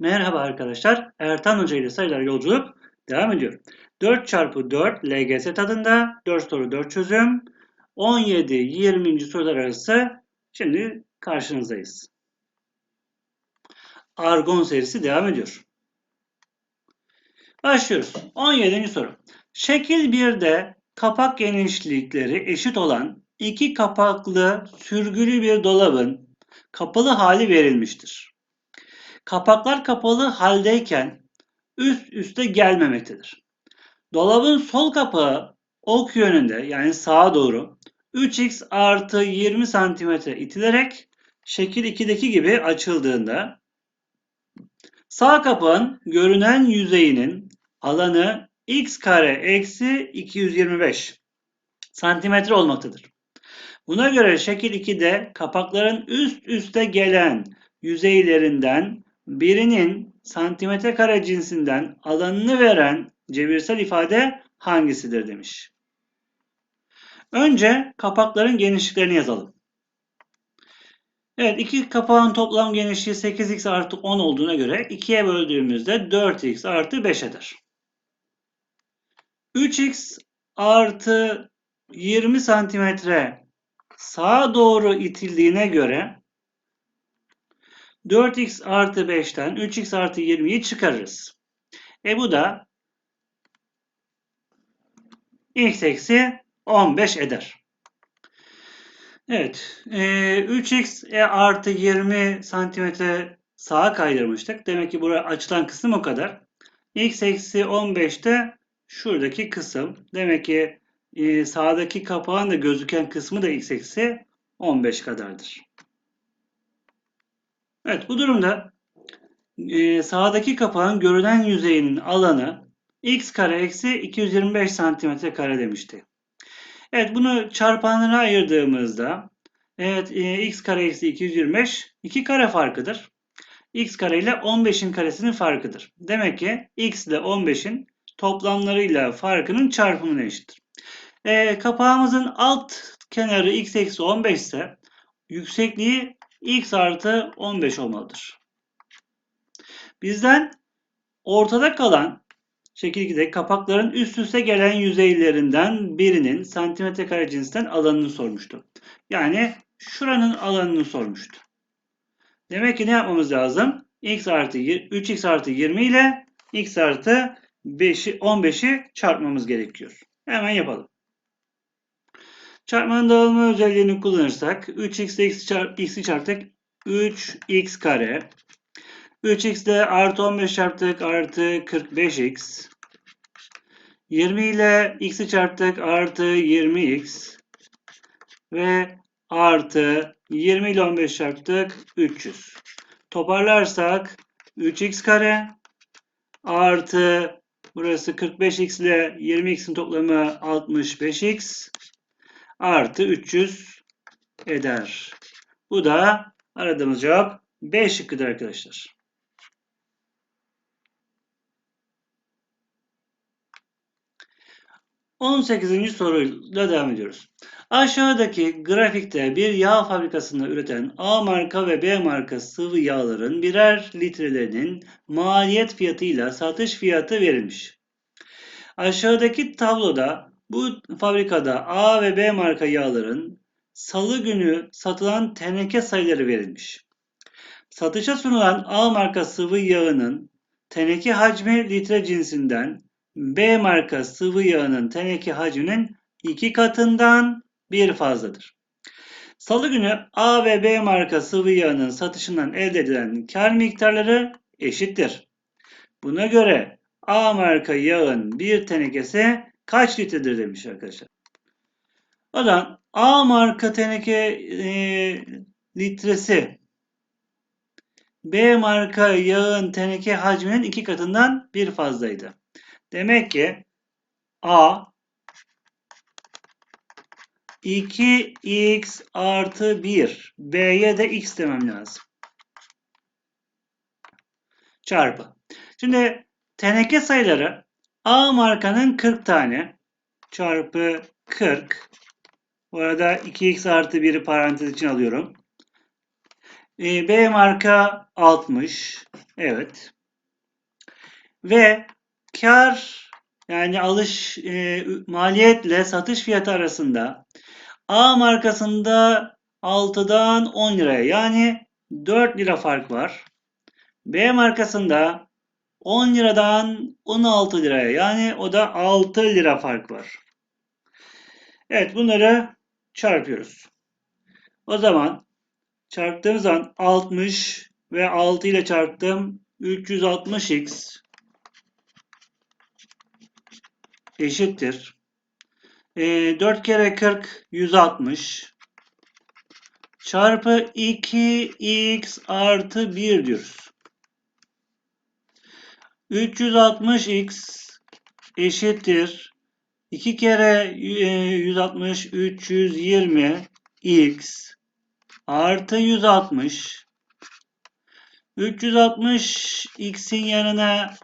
Merhaba arkadaşlar. Ertan Hoca ile sayılar yolculuk devam ediyor. 4 çarpı 4 LGS tadında 4 soru 4 çözüm. 17-20. sorular arası şimdi karşınızdayız. Argon serisi devam ediyor. Başlıyoruz. 17. soru. Şekil 1'de kapak genişlikleri eşit olan iki kapaklı sürgülü bir dolabın kapalı hali verilmiştir. Kapaklar kapalı haldeyken üst üste gelmemektedir. Dolabın sol kapağı ok yönünde yani sağa doğru 3x artı 20 santimetre itilerek şekil 2'deki gibi açıldığında sağ kapağın görünen yüzeyinin alanı x kare eksi 225 santimetre olmaktadır. Buna göre şekil 2'de kapakların üst üste gelen yüzeylerinden birinin santimetre kare cinsinden alanını veren cebirsel ifade hangisidir demiş. Önce kapakların genişliklerini yazalım. Evet iki kapağın toplam genişliği 8x artı 10 olduğuna göre 2'ye böldüğümüzde 4x artı 5 eder. 3x artı 20 santimetre sağa doğru itildiğine göre 4x artı 5'ten 3x artı 20'yi çıkarırız. E bu da x eksi 15 eder. Evet. E, 3x e, artı 20 santimetre sağa kaydırmıştık. Demek ki buraya açılan kısım o kadar. x eksi 15 de şuradaki kısım. Demek ki e, sağdaki kapağın da gözüken kısmı da x eksi 15 kadardır. Evet bu durumda e, sağdaki kapağın görünen yüzeyinin alanı x kare eksi 225 santimetre kare demişti. Evet bunu çarpanlara ayırdığımızda evet e, x kare eksi 225 2 kare farkıdır. x kare ile 15'in karesinin farkıdır. Demek ki x ile 15'in toplamlarıyla farkının çarpımına eşittir. E, kapağımızın alt kenarı x eksi 15 ise yüksekliği x artı 15 olmalıdır. Bizden ortada kalan şekil 2'de kapakların üst üste gelen yüzeylerinden birinin santimetre kare cinsinden alanını sormuştu. Yani şuranın alanını sormuştu. Demek ki ne yapmamız lazım? x artı 3x artı 20 ile x artı 5'i 15'i çarpmamız gerekiyor. Hemen yapalım. Çarpmanın dağılma özelliğini kullanırsak 3x ile çarp, x'i çarptık. 3x kare. 3x ile artı 15 çarptık artı 45x 20 ile x'i çarptık artı 20x ve artı 20 ile 15 çarptık 300. Toparlarsak 3x kare artı burası 45x ile 20x'in toplamı 65x artı 300 eder. Bu da aradığımız cevap B şıkkıdır arkadaşlar. On sekizinci soruyla devam ediyoruz. Aşağıdaki grafikte bir yağ fabrikasında üreten A marka ve B marka sıvı yağların birer litrelerinin maliyet fiyatıyla satış fiyatı verilmiş. Aşağıdaki tabloda bu fabrikada A ve B marka yağların salı günü satılan teneke sayıları verilmiş. Satışa sunulan A marka sıvı yağının teneke hacmi litre cinsinden B marka sıvı yağının teneke hacminin iki katından bir fazladır. Salı günü A ve B marka sıvı yağının satışından elde edilen kar miktarları eşittir. Buna göre A marka yağın bir tenekesi kaç litredir demiş arkadaşlar. O zaman A marka teneke e, litresi B marka yağın teneke hacminin iki katından bir fazlaydı. Demek ki A 2x artı 1 B'ye de x demem lazım. Çarpı. Şimdi teneke sayıları A markanın 40 tane çarpı 40. Bu arada 2x artı 1'i parantez için alıyorum. E, B marka 60. Evet. Ve kar yani alış e, maliyetle satış fiyatı arasında A markasında 6'dan 10 liraya yani 4 lira fark var. B markasında 10 liradan 16 liraya yani o da 6 lira fark var. Evet bunları çarpıyoruz. O zaman çarptığımız zaman 60 ve 6 ile çarptım 360x eşittir. E, 4 kere 40 160 çarpı 2x artı 1 diyoruz. 360x eşittir. 2 kere e, 160 320 x artı 160 360 x'in yanına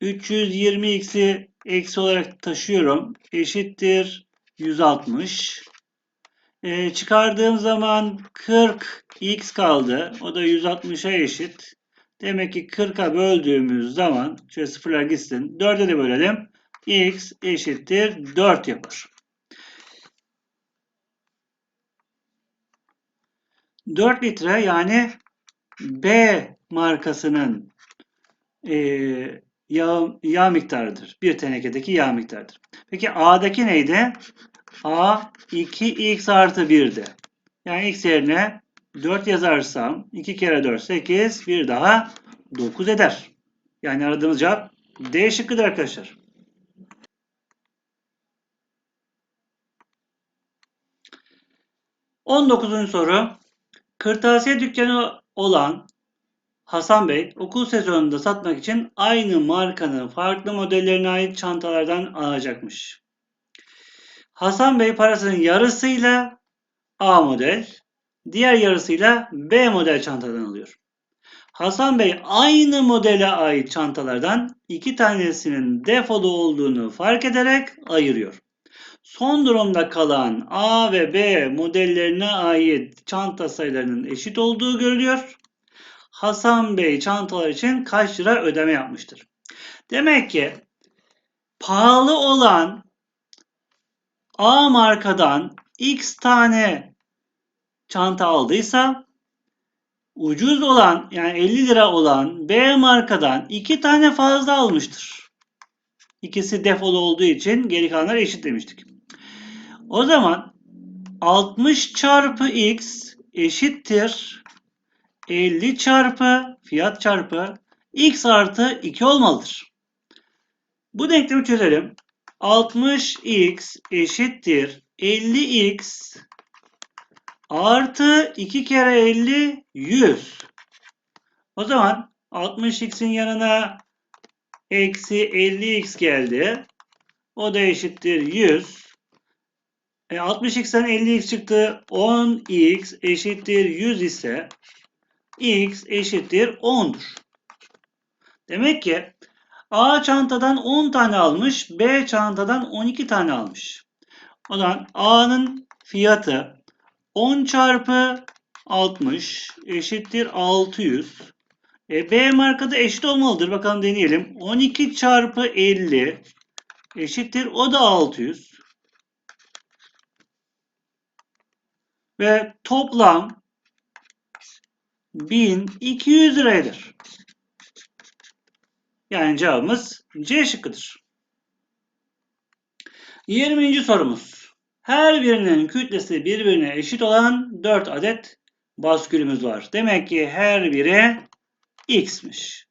320 x'i eksi olarak taşıyorum. Eşittir 160. Ee, çıkardığım zaman 40 x kaldı. O da 160'a eşit. Demek ki 40'a böldüğümüz zaman şöyle sıfırlar gitsin. 4'e de bölelim. x eşittir 4 yapar. 4 litre yani B markasının e, yağ, yağ miktarıdır. Bir tenekedeki yağ miktarıdır. Peki A'daki neydi? A 2x artı 1'di. Yani x yerine 4 yazarsam 2 kere 4 8 bir daha 9 eder. Yani aradığımız cevap D şıkkıdır arkadaşlar. On dokuzuncu soru. Kırtasiye dükkanı olan Hasan Bey okul sezonunda satmak için aynı markanın farklı modellerine ait çantalardan alacakmış. Hasan Bey parasının yarısıyla A model, diğer yarısıyla B model çantadan alıyor. Hasan Bey aynı modele ait çantalardan iki tanesinin defolu olduğunu fark ederek ayırıyor. Son durumda kalan A ve B modellerine ait çanta sayılarının eşit olduğu görülüyor. Hasan Bey çantalar için kaç lira ödeme yapmıştır? Demek ki pahalı olan A markadan X tane çanta aldıysa ucuz olan yani 50 lira olan B markadan 2 tane fazla almıştır. İkisi defol olduğu için geri kalanlar eşit demiştik. O zaman 60 çarpı x eşittir 50 çarpı fiyat çarpı x artı 2 olmalıdır. Bu denklemi çözelim. 60x eşittir 50x artı 2 kere 50 100. O zaman 60x'in yanına eksi 50x geldi. O da eşittir 100. E, 60x'ten 50x çıktı. 10x eşittir 100 ise x eşittir 10'dur. Demek ki A çantadan 10 tane almış, B çantadan 12 tane almış. O zaman A'nın fiyatı 10 çarpı 60 eşittir 600. E, B markada eşit olmalıdır. Bakalım deneyelim. 12 çarpı 50 eşittir. O da 600. Ve toplam 1200 liradır. Yani cevabımız C şıkkıdır. 20. sorumuz. Her birinin kütlesi birbirine eşit olan 4 adet baskülümüz var. Demek ki her biri x'miş.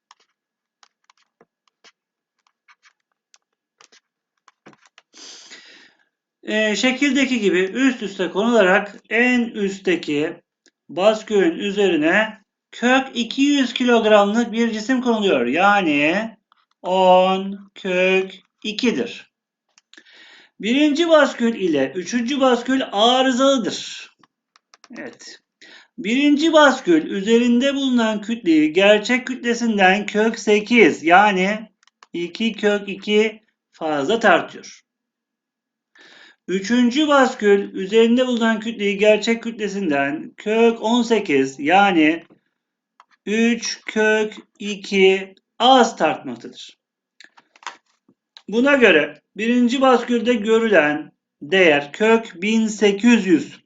Ee, şekildeki gibi üst üste konularak en üstteki baskülün üzerine kök 200 kilogramlık bir cisim konuluyor. Yani 10 kök 2'dir. Birinci baskül ile üçüncü baskül arızalıdır. Evet. Birinci baskül üzerinde bulunan kütleyi gerçek kütlesinden kök 8 yani 2 kök 2 fazla tartıyor. Üçüncü baskül üzerinde bulunan kütleyi gerçek kütlesinden kök 18 yani 3 kök 2 az tartmaktadır. Buna göre birinci baskülde görülen değer kök 1800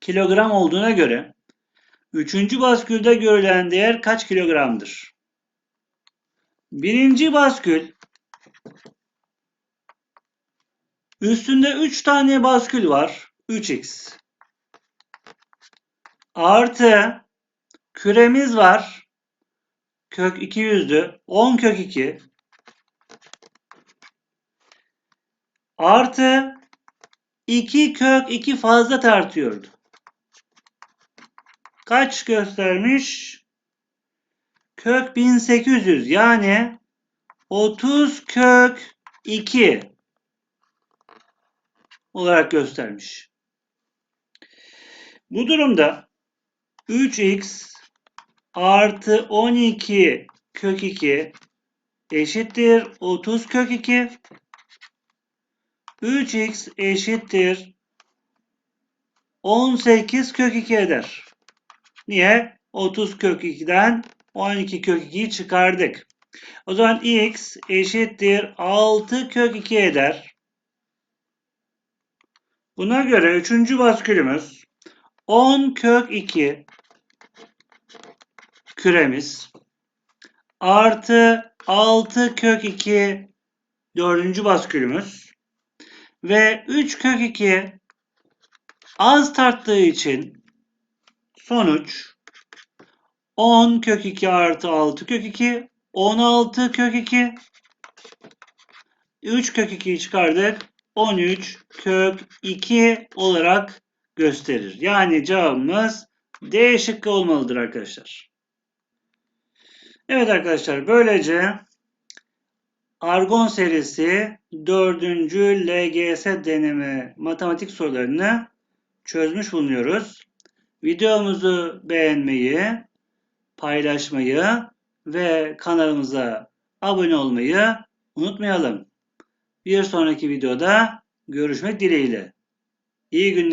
kilogram olduğuna göre üçüncü baskülde görülen değer kaç kilogramdır? Birinci baskül üstünde 3 tane baskül var. 3x artı küremiz var. Kök 200'dü. 10 kök 2 artı 2 kök 2 fazla tartıyordu. Kaç göstermiş? Kök 1800 yani 30 kök 2 olarak göstermiş. Bu durumda 3x artı 12 kök 2 eşittir 30 kök 2 3x eşittir 18 kök 2 eder. Niye? 30 kök 2'den 12 kök 2'yi çıkardık. O zaman x eşittir 6 kök 2 eder. Buna göre üçüncü baskülümüz 10 kök 2 küremiz artı 6 kök 2 dördüncü baskülümüz ve 3 kök 2 az tarttığı için sonuç 10 kök 2 artı 6 kök 2 16 kök 2 3 kök 2'yi çıkardık 13 kök 2 olarak gösterir. Yani cevabımız D şıkkı olmalıdır arkadaşlar. Evet arkadaşlar böylece Argon serisi 4. LGS deneme matematik sorularını çözmüş bulunuyoruz. Videomuzu beğenmeyi, paylaşmayı ve kanalımıza abone olmayı unutmayalım. Bir sonraki videoda görüşmek dileğiyle. İyi günler.